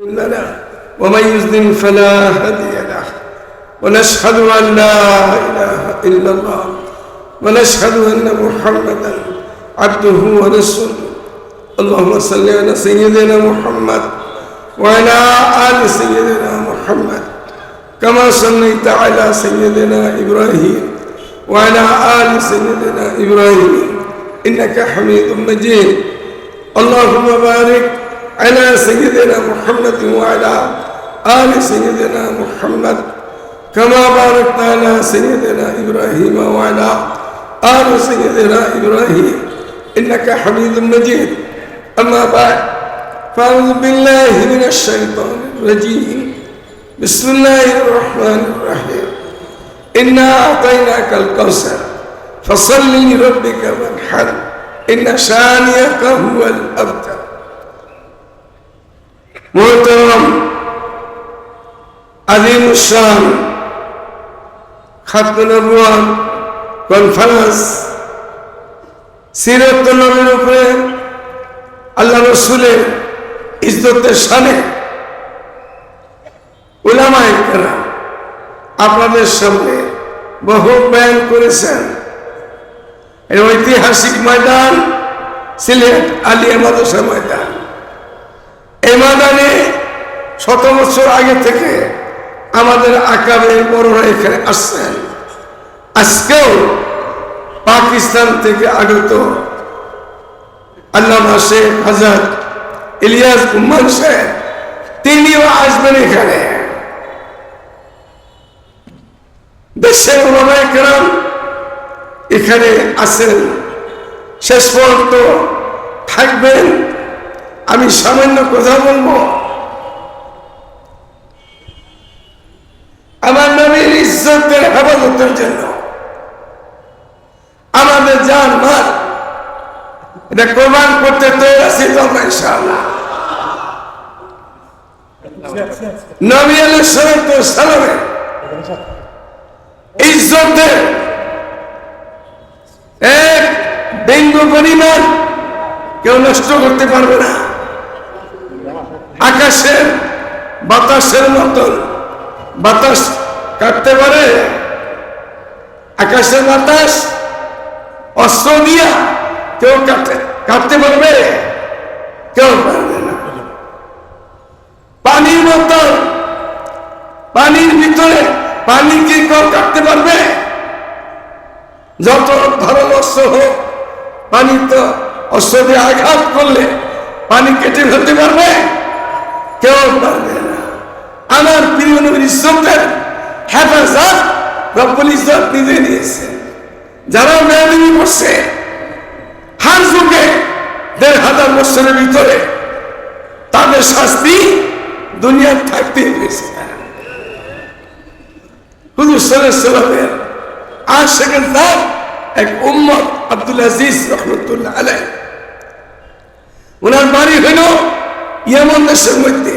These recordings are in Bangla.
لنا ومن يضلل فلا هادي له ونشهد أن لا إله إلا الله ونشهد أن محمدا عبده ورسوله. اللهم صل على سيدنا محمد وعلى آل سيدنا محمد كما صليت على سيدنا إبراهيم وعلى آل سيدنا إبراهيم إنك حميد مجيد. اللهم بارك على سيدنا محمد وعلى آل سيدنا محمد. كما باركت على سيدنا إبراهيم وعلى آل سيدنا إبراهيم. إنك حميد مجيد. أما بعد فأعوذ بالله من الشيطان الرجيم. بسم الله الرحمن الرحيم. إنا أعطيناك الكوثر فصل لربك وانحر. إن شانئك هو الأبتر. মোহতরম আজিম খাতুনবান কনফারেন্স সিরত নবীর উপরে, আল্লাহ রসুলের ইজ্জতের সানে ওলামায়করা আপনাদের সামনে বহু বয়ান করেছেন। ঐতিহাসিক ময়দান সিলেট আলিয়া মাদ্রাসা ময়দান। ময়দানে শত বছর আগে থেকে আমাদের আকাবে বড়রা এখানে আসছেন। আজকেও পাকিস্তান থেকে আগত আল্লাহ শেখ হাজার ইলিয়াস গুম্মান সাহেব, তিনিও আসবেন এখানে। দেশের ওলামায় কেরাম এখানে আছেন। শেষ পর্যন্ত থাকবেন। আমি সামান্য কথা বলব। আমার নবীর ইজ্জতের হেফাজতের জন্য। আমাদের যান মাল, এটা প্রমাণ করতে তৈরি আছি তো আমরা ইনশাআল্লাহ। নবী আলহ সালামের ইজ্জতের এক বিন্দু পরিমাণ কেউ নষ্ট করতে পারবে না। আকাশের বাতাসের মতন বাতাস কাটতে পারে। আকাশের বাতাস অস্ত্র দিয়া কেউ কাটতে কাটতে পারবে? কেউ পারবে না। পানির মতন, পানির ভিতরে পানি কি কেউ কাটতে পারবে? যত ধরন অস্ত্র হোক পানি তো অস্ত্র দিয়ে আঘাত করলে পানি কেটে ফেলতে পারবে? কেউ পারবে না। আমার প্রিয় নবীর ইজ্জতের হেফাজত রব্বুল ইজ্জত নিজে নিয়েছে। যারা মেয়াদিনী করছে, হার যুগে দেড় হাজার বছরের ভিতরে তাদের শাস্তি দুনিয়ার থাকতে হয়েছে হুজুর সাল্লামের আর সেখানে তার এক উম্মত আব্দুল আজিজ রহমতুল্লাহ আলাই ওনার বাড়ি হইল ইয়ামন দেশের মধ্যে।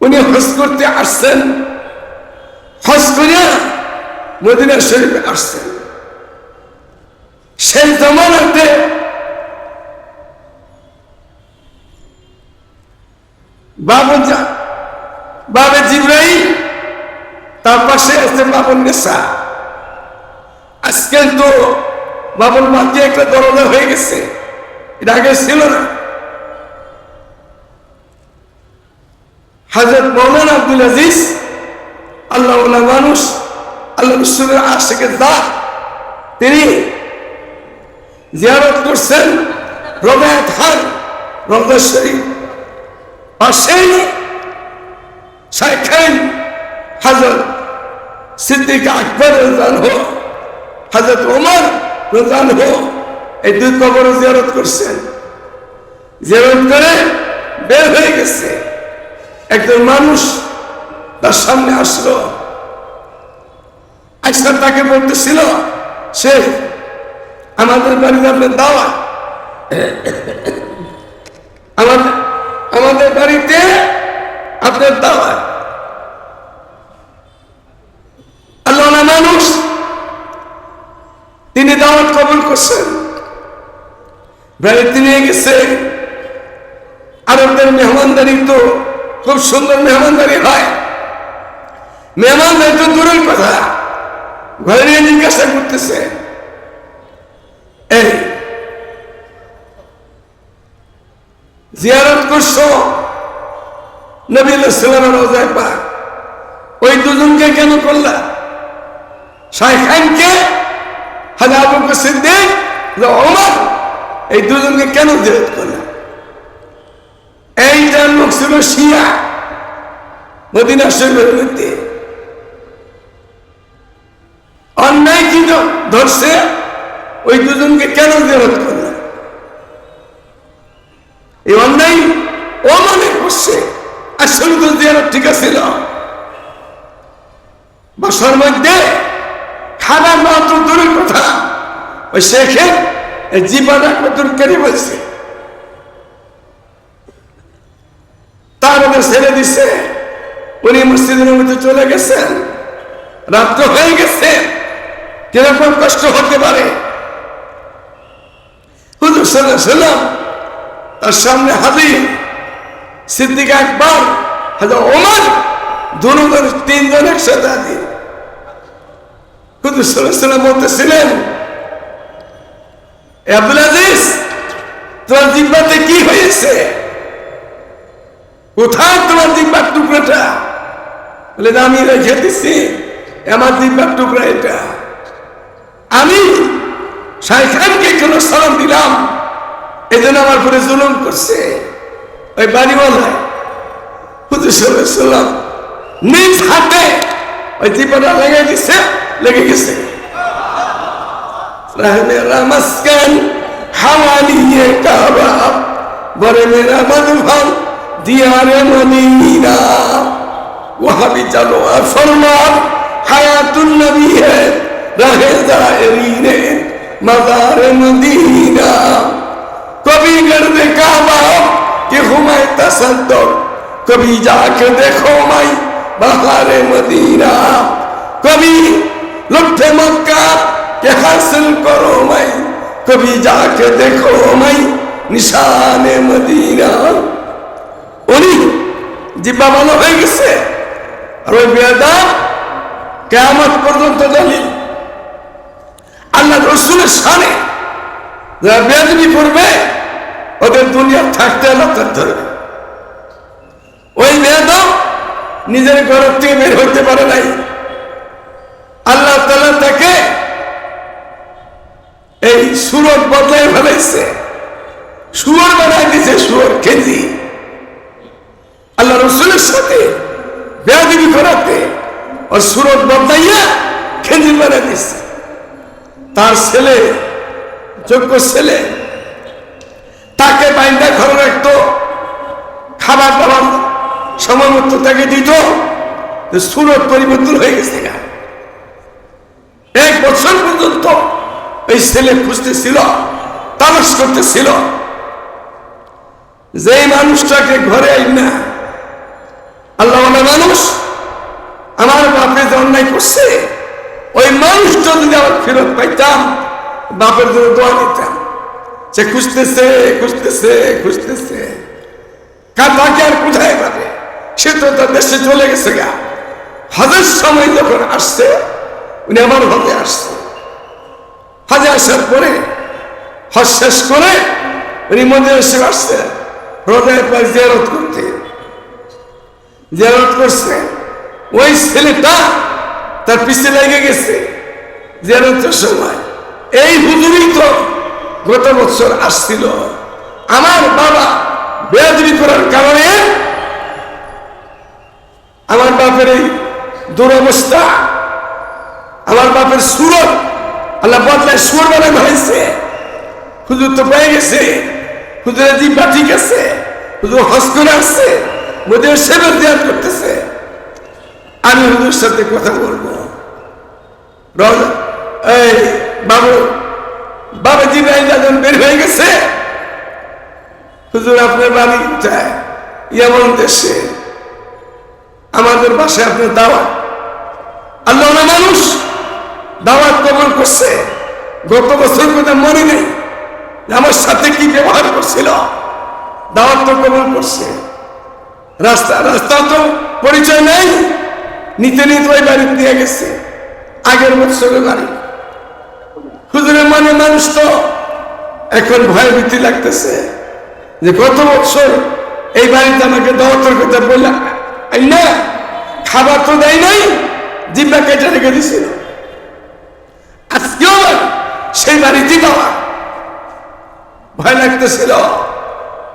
উনি হজ করতে আসছেন। হজ করিয়া মদিনা শরীফে আসছেন। সেই জমানাতে বাবে জিব্রাহিম তার পাশে আছে বাবন নেশা। আজকাল তো বাবন মাঝে একটা দরজা হয়ে গেছে। এটা আগে ছিল না। হাজরত মোহাম্মদ আব্দুল আজিজ, আল্লাহ মানুষ, আল্লাহ রসুলের আশেকে দা তিনি জিয়ারত করছেন রবায়ত হার রঙ্গেশ্বরী পাশেই শাইখাইন হাজরত সিদ্দিক আকবর রোজান হো হাজরত ওমর রোজান হো এই দুই কবর জিয়ারত করছেন। জিয়ারত করে বের হয়ে গেছে। একজন মানুষ তার সামনে আসলো। আজকাল তাকে বলতেছিল, সে আমাদের বাড়িতে আপনার দাওয়া আমাদের আমাদের বাড়িতে আপনার দাওয়া আল্লাহ মানুষ, তিনি দাওয়াত কবুল করছেন। বাড়িতে নিয়ে গেছে আরবদের মেহমানদারি তো খুব সুন্দর মেহমানদারি হয়। মেহমানদারি তো দূরের কথা। ঘরে নিয়ে জিজ্ঞাসা করতেছে, এই, জিয়ারত করছ? নবী ওই দুজনকে কেন করলা? শাইখানকে হাজা আবু বকর সিদ্দিক? ওমর? এই দুজনকে কেন জিয়ারত করলা? এই যার লোক ছিল শিয়া। মদিনা শরীফের মধ্যে অন্যায় কি ধরছে? ওই দুজনকে কেন জিয়ারত করলা? এই অন্যায় ও মনে করছে। আসলে তো জিয়ারত ঠিক ছিল বাসার মধ্যে খাবার মাত্র দূরের কথা। ওই শেখে জীবনা কত কেড়ে বলছে। তার মধ্যে ছেড়ে দিছে। উনি মসজিদের মধ্যে চলে গেছেন রাত্র হয়ে গেছে। কীরকম কষ্ট হতে পারে? হুজুর সাল্লাম তার সামনে হাজির। সিদ্দিক একবার হাজার ওমর দুজন তিনজন একসাথে হাজির। হুজুর সাল্লাম বলতেছিলেন আব্দুল আজিজ তোমার জিব্বাতে কি হয়েছে? কোথায় তোমার জিব্বার টুকরাটা? বলে আমি রেখে দিচ্ছি আমার জিব্বার টুকরা এটা। আমি শাইখানকে কোনো সালাম দিলাম। এই জন্য আমার পরে জুলুম করছে। ওই বাড়িওয়ালায় হুজুর নিজ হাতে ওই জিব্বাটা লেগে দিচ্ছে লেগে গেছে। মেরা মাসকান হাওয়ালিয়ে কাবা বরে মেরা মধুভান দিয়ারে মদিনা। ওয়াহাবি জানোয়ার ফরমান, হায়াতুন নবী হে, রাহে জাহিরিনে মাজারে মদিনা। কবি গর্দে কাবা, কি হুমায় তসদ্দর। কবি যাকে দেখো মাই, বাহারে মদিনা। কবি লুটে মক্কা, কে হাসিল করো মাই। কবি যাকে দেখো মাই, নিশানে মদিনা। উনি জিব্বা ভালো হয়ে গেছে। আর ওই বেদা কেমন পর্যন্ত দলিল। আল্লাহ রসুলের সামনে যারা বেদবি করবে, ওদের দুনিয়া থাকতে আল্লাহ ধরবে। ওই বেদ নিজের ঘরের থেকে বের হতে পারে নাই। আল্লাহ তালা তাকে এই সুরত বদলাই ফেলাইছে। সুর বানাই দিছে সুর কেজি। আল্লাহ রসুলের সাথে বেয়াদিবি করাতে ওর সুরত বদলাইয়া খেজির বানিয়ে দিচ্ছে তার ছেলে, যোগ্য ছেলে, তাকে বাইন্দা ঘরে রাখতো, খাবার দাবার সময় মতো তাকে দিত সুরত পরিবর্তন হয়ে গেছে এক বছর পর্যন্ত এই ছেলে খুঁজতেছিল, তালাশ করতেছিল যে মানুষটাকে ঘরে না আল্লাহ মানুষ। আমার বাপে যে অন্যায় করছে, ওই মানুষ যদি আমার ফেরত পাইতাম, বাপের জন্য দোয়া দিতাম সে খুঁজতেছে খুঁজতেছে খুঁজতেছে। কাতাকে আর কোথায় পাবে? সে তো তার দেশে চলে গেছে গা। হজের সময় যখন আসছে, উনি আমার হজে আসছে। হজে আসার পরে, হজ শেষ করে উনি মন্দির এসে আসছে হৃদয় পায় জিয়ারত করতে। জিয়ারত করছে। ওই ছেলেটা তার পিছিয়ে লেগে গেছে জিয়ারতের সময়। এই হুজুরই তো গত বছর আসছিল। আমার বাবা বেয়াদবি করার কারণে আমার বাপের এই দুরবস্থা, আমার বাপের সুরত আল্লাহ বদলায় সুর বানানো হয়েছে হুজুর তো পেয়ে গেছে। হুজুরের জিব্বা ঠিক আছে। হুজুর হস করে আসছে। মোদের সেবার দেয়ার করতেছে। আমি হুজুর সাথে কথা বলব। এই, বাবু বাবা জিব্রাইল যখন বের হয়ে গেছে, হুজুর আপনার বাড়ি এমন দেশে। আমাদের বাসায় আপনার দাওয়াত। আল্লাহ মানুষ দাওয়াত কবল করছে। গত বছর কথা মনে নেই আমার সাথে কি ব্যবহার করছিল? দাওয়াত তো কবল করছে। রাস্তা রাস্তা তো পরিচয় নেই। নিতে নিতে ওই বাড়ি দিয়ে গেছে। আগের বছরের বাড়ি। হুজুরের মানে মানুষ তো এখন ভয় ভীতি লাগতেছে যে গত বছর এই বাড়িতে আমাকে দাওয়াতের কথা বললাম না, খাবার তো দেয় নাই, জিব্বা কেটে রেখে দিছিল। আজকেও সেই বাড়িতে দেওয়া ভয় লাগতেছিল।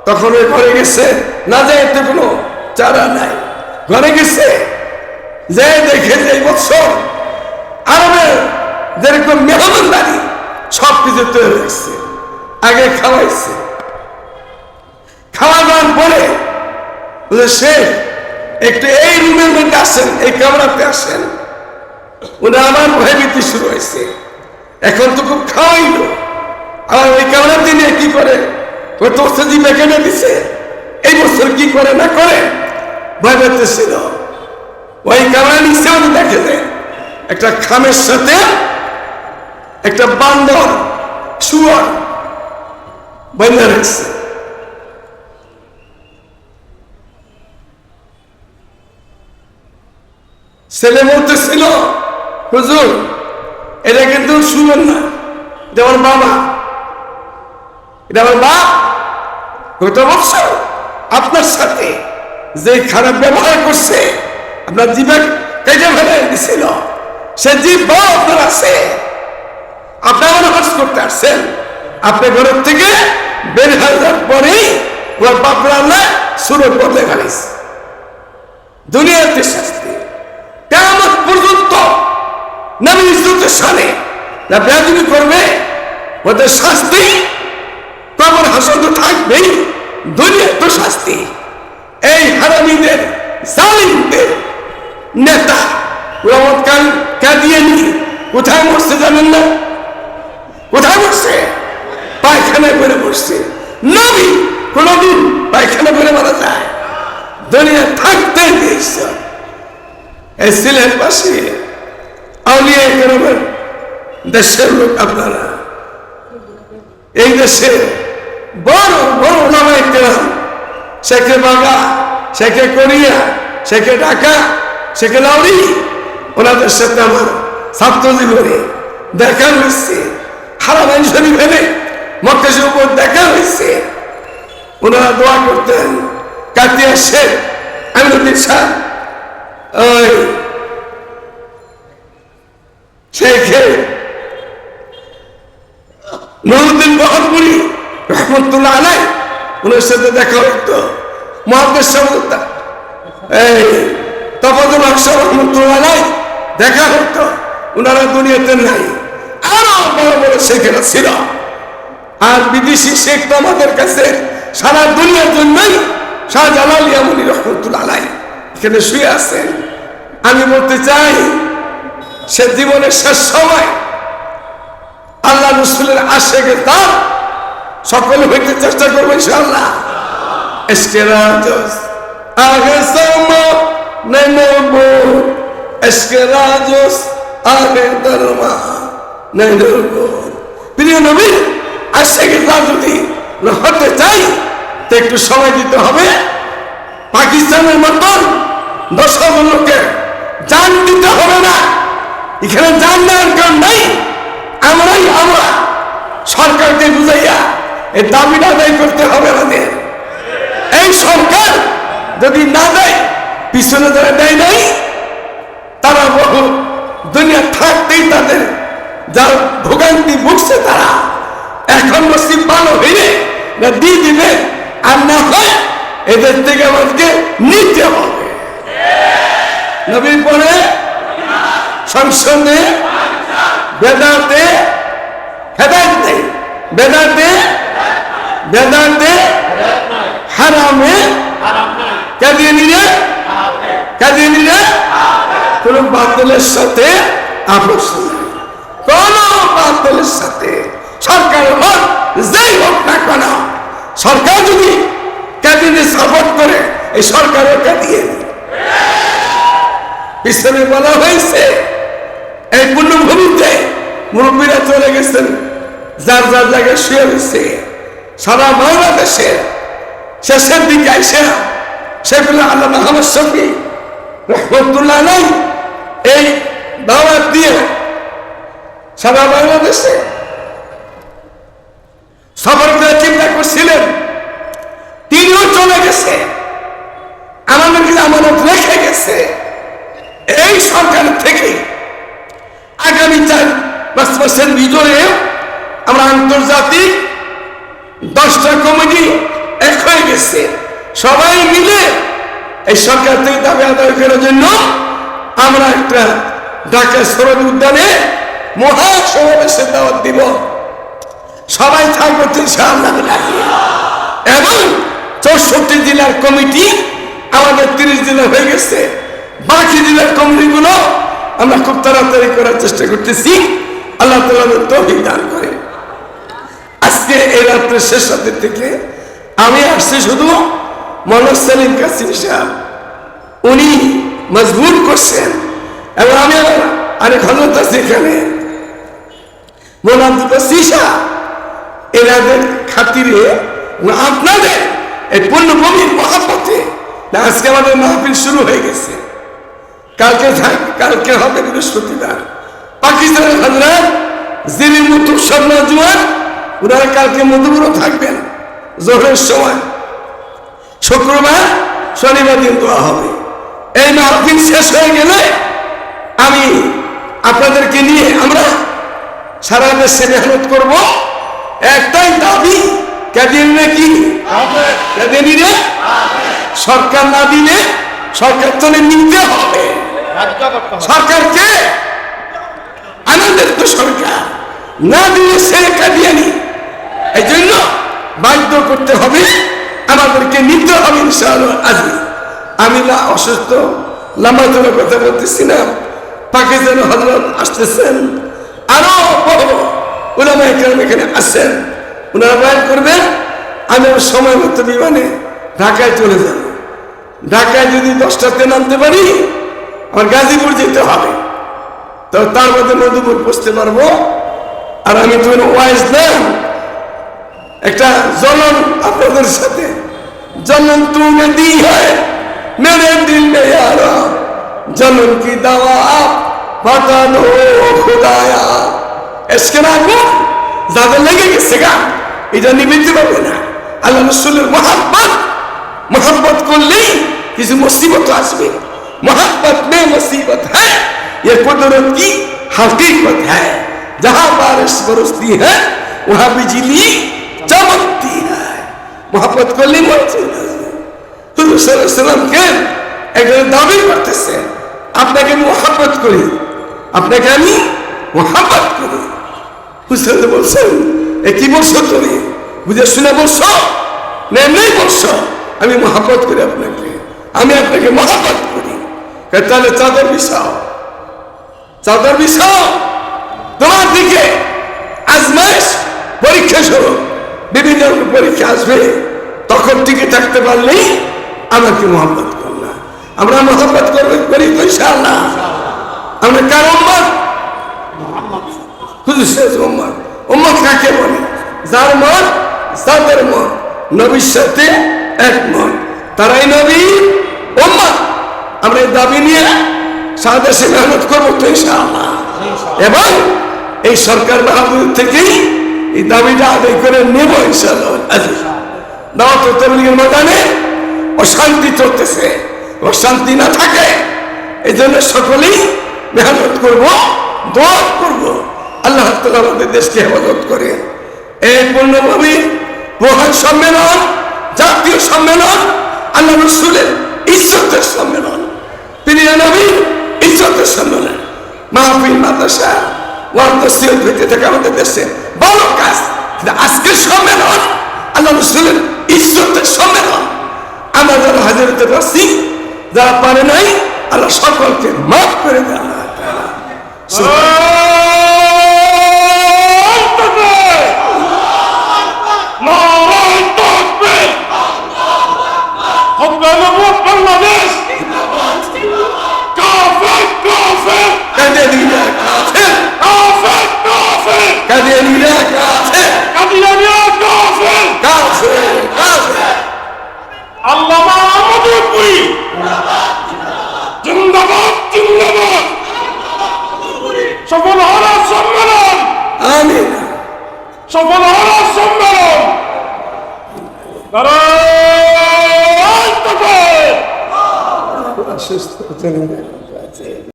তখন ওই ঘরে গেছে, না যায় এতে কোনো চারা নাই। ঘরে গেছে। যে দেখে যে বছর আরবের যেরকম মেহমানদারি, সব কিছু তৈরি হয়েছে আগে খাওয়াইছে। খাওয়া দাওয়ার পরে সে একটু এই রুমের মধ্যে আসেন, এই কামরাতে আসেন। উনি আমার ভয়ভীতি শুরু হয়েছে। এখন তো খুব খাওয়াইলো। আর ওই কামরাতে নিয়ে কি করে? জিপে কেটে দিছে। এই বছর কি করে না করে ভয় পেতেছিল ওই উনি দেখে দেন একটা খামের সাথে একটা বান্দর শুয়ার রাখছে ছেলে ছিল। হুজুর, এটা কিন্তু শুনেন না, এটা আমার বাবা। এটা আমার বাপ। আপনার সাথে? যে খারাপ ব্যবহার করছে, আপনার জীবন কেটে ফেলে দিছিল। সে জীব আপনার আছে। আপনি আমার হজ করতে আসছেন। আপনি ঘরের থেকে বের হয়ে যাওয়ার পরেই ওর বাপরা আল্লাহ সুরে বদলে ফেলিস দুনিয়াতে শাস্তি কেমন পর্যন্ত নবী ইজ্জতের সামনে না বেয়াদবি করবে, ওদের শাস্তি কবর হাসন তো থাকবেই। দুনিয়ার তো শাস্তি এই হারামিদের, জালিমদের নেতা রহমত খান কাদিয়ানি কোথায় মরছে জানেন না? কোথায় বসছে? পায়খানায় করে বসছে। নবী কোনদিন পায়খানা করে মারা যায়। দুনিয়া থাকতে দিয়েছে। এই সিলেট পাশে আউলিয়া কেরামের দেশের লোক আপনারা। এই দেশে বড় বড় নামাই কেরাম শেখে বাগা শেখে কোরিয়া শেখে ঢাকা শেখে লাউরি ওনাদের সাথে আমার ছাত্র জীবনে দেখা হয়েছে। হারামাইন শরীফ এনে মক্কেশের উপর দেখা হয়েছে। ওনারা দোয়া করতেন কাটিয়া শেখ আমিনুদ্দিন শাহ, ওই শেখে নুরুদ্দিন বহরপুরি রহমতুল্লাহ আলাই ওনার সাথে দেখা হতো মহাদেশ সামুদ্দা এই তফাতুল হকস রহমতুল্লাহ দেখা হতো ওনারা দুনিয়াতে নাই। আরও বড় বড় শেখেরা ছিল। আর বিদেশি শেখ তো আমাদের কাছে সারা দুনিয়ার জন্যই শাহজালাল ইয়ামুনি রহমতুল্লাহ আলাই এখানে শুয়ে আছেন। আমি বলতে চাই, সে জীবনের শেষ সময় আল্লাহ রসুলের আশেকে তার সকল হইতে চেষ্টা করব রাজস, আগে নবী। যদি হতে চাই, তো একটু সময় দিতে হবে। পাকিস্তানের মতন দশ হাজার লোকের জান দিতে হবে না। এখানে জান দেওয়ার কারণ নাই, আমরাই আমরা। সরকারকে বুঝাইয়া এই দাবিটা আদায় করতে হবে আমাদের। এই সরকার যদি না দেয়, পিছনে যারা দেয় নাই, তারা বহু দুনিয়া থাকতেই তাদের যার ভোগান্তি ভুগছে তারা। এখন নসিব ভালো হইলে না দিয়ে দিবে আর না হয় এদের থেকে আমাদেরকে নিতে হবে। নবীর পরে সংসদে বেদাতে হেদায়ত বেদাতে বেদাতে হারামে কাদিয়ে নিলে কাদিয়ে নিলে কোন বাতিলের সাথে আপোষ কোন বাতিলের সাথে সরকার হোক, যেই হোক না কেন, সরকার যদি কাদিয়ে সাপোর্ট করে, এই সরকারও কাদিয়ে পিছনে বলা হয়েছে, এই পূর্ণভূমিতে মুরব্বীরা চলে গেছেন, যার যার জায়গায় শুয়ে রয়েছে। সারা বাংলাদেশে শেষের দিকে এসে শেখুল্লাহ আল্লাহ মোহাম্মদ শফি রহমতুল্লাহ আলাই এই দাওয়াত দিয়ে সারা বাংলাদেশে সফর করে চিন্তা করছিলেন। তিনিও চলে গেছে। আমাদেরকে আমানত রেখে গেছে, এই সরকার থেকে আগামী চার পাঁচ মাসের ভিতরে আমরা আন্তর্জাতিক দশটা কমিটি এক হয়ে গেছে। সবাই মিলে এই সরকার থেকে দাবি আদায় করার জন্য আমরা একটা ঢাকা শরৎ উদ্যানে মহা সমাবেশের দাওয়াত দিব। সবাই থাকব এবং চৌষট্টি জেলার কমিটি আমাদের তিরিশ জেলা হয়ে গেছে। বাকি জেলার কমিটিগুলো আমরা খুব তাড়াতাড়ি করার চেষ্টা করতেছি। আল্লাহ তালা তৌফিক দান আজকে এই রাত্রের শেষ রাতের থেকে আমি আসছি শুধু মনোজ সেলিম কাসিম সাহেব উনি মজবুর করছেন এবং আমি আরেক হজরত আছি এখানে। মোলাম দুটো সিসা। এনাদের খাতিরে আপনাদের এই পূর্ণভূমির মহাপথে। আজকে আমাদের মাহফিল শুরু হয়ে গেছে। কালকে কালকে হবে বৃহস্পতিবার। পাকিস্তানের হাজরাত জিরি মুতুক স্বর্ণ জুয়ার ওনারা কালকে মধুপুরও থাকবেন, জোহরের সময়। শুক্রবার শনিবার দিন দোয়া হবে। এই মাহফিল শেষ হয়ে গেলে আমি আপনাদেরকে নিয়ে আমরা সারা দেশে মেহনত করব। একটাই দাবি কেদিন কি? কেদিন রে? সরকার না দিলে সরকার চলে নিতে হবে। সরকারকে আনন্দের তো সরকার। না দিলে সে কাদিয়ানি এই জন্য বাধ্য করতে হবে, আমাদেরকে নিতে হবে ইনশাআল্লাহ আজি। আমি না অসুস্থ লম্বা চলে কথা বলতেছি না পাকিস্তান হজরত আসতেছেন, আরও ওনারা এখানে এখানে আসছেন। ওনারা বয়ান করবেন, আমি সময় মতো বিমানে ঢাকায় চলে যাব। ঢাকায় যদি দশটাতে নামতে পারি, আমার গাজীপুর যেতে হবে। তো তার মধ্যে মধুপুর পৌঁছতে পারব। আর আমি তো ওয়াইজ না একটা জনন আপনাদের সাথে জনন তুমি দি হয় মেরে দিল মে यारा জনন কি দাওয়া বাতা দো খুদায়া এসকে রাখবো যাদের লেগে গেছে গা এটা নিবিতে পারবে না আল্লাহ রসুলের মোহাম্মত मोहब्बत করলেই কিছু মুসিবত আসবে मोहब्बत में मुसीबत है ये कुदरत की हकीकत है जहां बारिश बरसती है वहां बिजली चमकती है मोहब्बत করলেই মসজিদ আসবে হুজুর সাল্লাল্লাহু আলাইহি সাল্লামকে একজন দাবি করতেছে আপনাকে মোহাব্বত করি আপনাকে আমি মোহাব্বত করি হুসেন বলছেন এ কি বলছো তুমি বুঝে শুনে বলছো না এমনি বলছো আমি মহাব্বত করি আপনাকে আমি আপনাকে মহাব্বত করি কে তাহলে চাদর বিছাও চাদর বিছাও তোমার দিকে আজমাইশ পরীক্ষা শুরু বিভিন্ন পরীক্ষা আসবে তখন টিকে থাকতে পারলেই আমাকে মোহাম্মত করলা আমরা মোহাম্মত করবে করি তো ইনশাআল্লাহ। আমরা কার উম্মত হুজুর শেষ উম্মত উম্মত কাকে বলে? যার মত যাদের মত। নবীর সাথে একমত। তারাই নবী উম্মত আমরা এই দাবি নিয়ে সারা দেশে মেহনত করব তো ইনশাআল্লাহ। এবং এই সরকার মাহবুব থেকেই এই দাবিটা আদায় করে নেব দাওয়াত তবলিগের ময়দানে অশান্তি চলতেছে। অশান্তি না থাকে এই জন্য সকলেই মেহনত করব, দোয়া করব। আল্লাহ আমাদের দেশকে হেফাজত করে এই পূর্ণভূমি মহান সম্মেলন, জাতীয় সম্মেলন, আল্লাহ রসুলের ইজ্জতের সম্মেলন, প্রিয় নবী, ইজ্জতের সম্মেলন। মাহফিল, মাদ্রাসা ওয়ার্দসিয়ত হইতে থাকে আমাদের দেশে বড় কাজ। আজকের সম্মেলন আল্লাহ রসুলের ইজ্জতের সম্মেলন। আমরা যারা হাজির হতে পারছি যারা পারে নাই আল্লাহ সকলকে মাফ করে দেয় আল্লাহ কাদিয়ানিরা কাফের কাদিয়ানিরা কাফের কাফের কাফের আল্লামা আহমদুল পুরি জিন্দাবাদ জিন্দাবাদ সফল হওয়ার সম্মেলন আমিন সফল হওয়ার সম্মেলন তারা শেষ